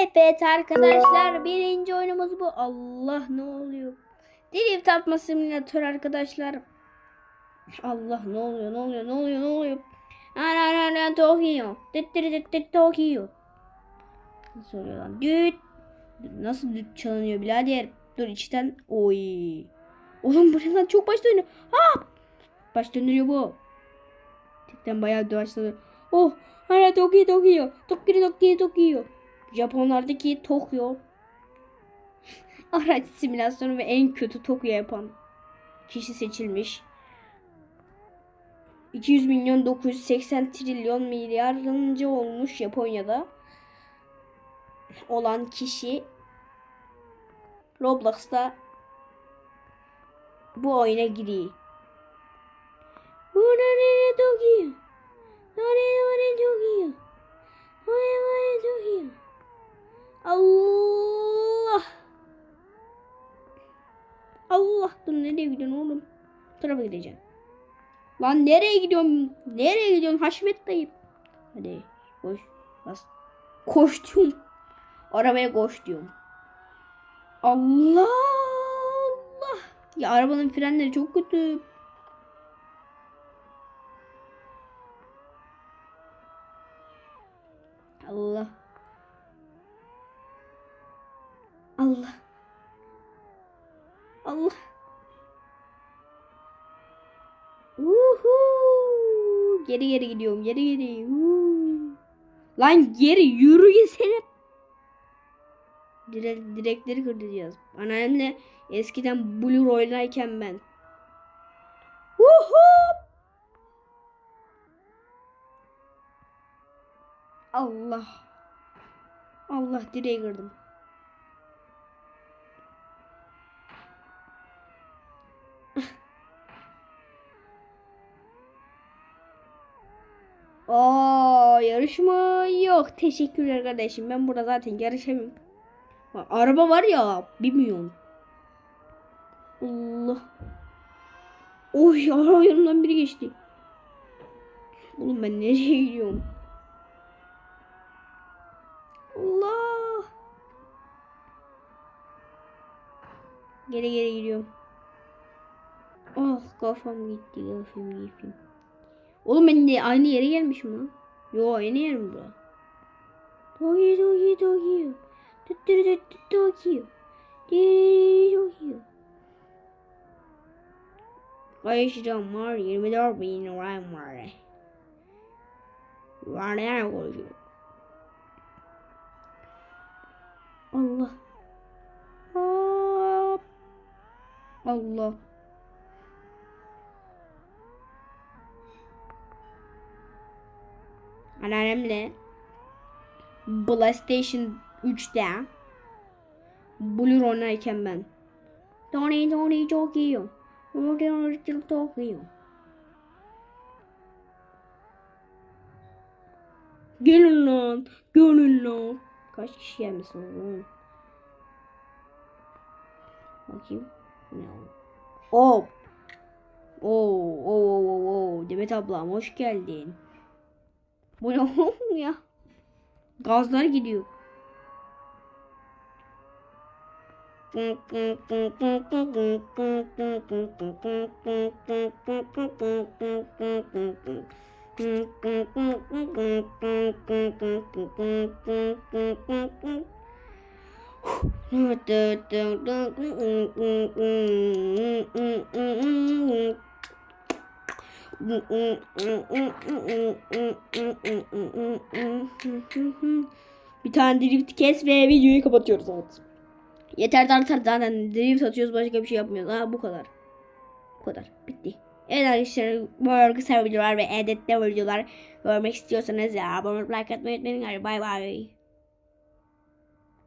Evet arkadaşlar birinci oyunumuz bu. Allah ne oluyor? Drift atma simülatör arkadaşlar. Allah ne oluyor ne oluyor ne oluyor ne oluyor? Ana ana ana Tokyo. Tokyo. Nasıl oluyor lan? Düt. Nasıl düt çalınıyor birader? Dur içten. Oy. Oğlum bu lan çok baş dönüyor. Ha! Baş döndürüyor bu. Cidden bayağı başladı. Oh! Ana Tokyo Tokyo. Tokyo Tokyo Tokyo. Japonlardaki Tokyo. Araç simülasyonu ve en kötü Tokyo yapan kişi seçilmiş. 200 milyon 980 trilyon milyarıncı olmuş Japonya'da olan kişi Roblox'ta bu oyuna giriyor. Ura nere Tokyo? Nere nere Tokyo? Nere nere Tokyo? Allah! Allah! Dur nereye gidiyorsun oğlum? Bu tarafa gideceğim. Lan nereye gidiyorsun? Nereye gidiyorsun Haşmet dayı? Hadi koş. Bas. Koş diyorum. Arabaya koş diyorum. Allah Allah. Ya arabanın frenleri çok kötü. Allah. Allah. Allah. Uhu. Geri geri gidiyorum. Geri geri. Uhu. Lan geri yürü yesene. Direk, direkleri kırdıracağız. Anneannemle eskiden Blue Roy'layken ben. Uhu. Allah. Allah direği kırdım. Aa yarışma yok. Teşekkürler kardeşim. Ben burada zaten yarışamıyorum. Araba var ya bilmiyorum. Allah. Oy araba yanımdan biri geçti. Oğlum ben nereye gidiyorum? Allah. Geri geri gidiyorum. Oh kafam gitti kafam gitti. Oğlum ben de aynı yere gelmişim lan. Yo aynı yer mi bu? Tokyo Tokyo Tokyo. Tokyo. Diri Tokyo. Kayışacağım var 24 bin liram var. Var ne koyuyor? Allah. Allah. Anneannemle PlayStation 3'te Blue oynarken ben Tony Tony çok iyi. Tony Tony çok iyi. Gelin lan. Gelin lan. Kaç kişi gelmesin oğlum? Bakayım. Ne oldu? Hop. Oo, oo, oo, oo. Demet ablam hoş geldin. Bu ne oğlum ya? Gazlar gidiyor. Bir tane drift kes ve videoyu kapatıyoruz evet. Yeter tartar zaten drift atıyoruz başka bir şey yapmıyoruz. Ha bu kadar. Bu kadar. Bitti. Evet arkadaşlar böyle kısa videolar ve editte videolar görmek istiyorsanız ya abone olup like atmayı unutmayın. Bay bay.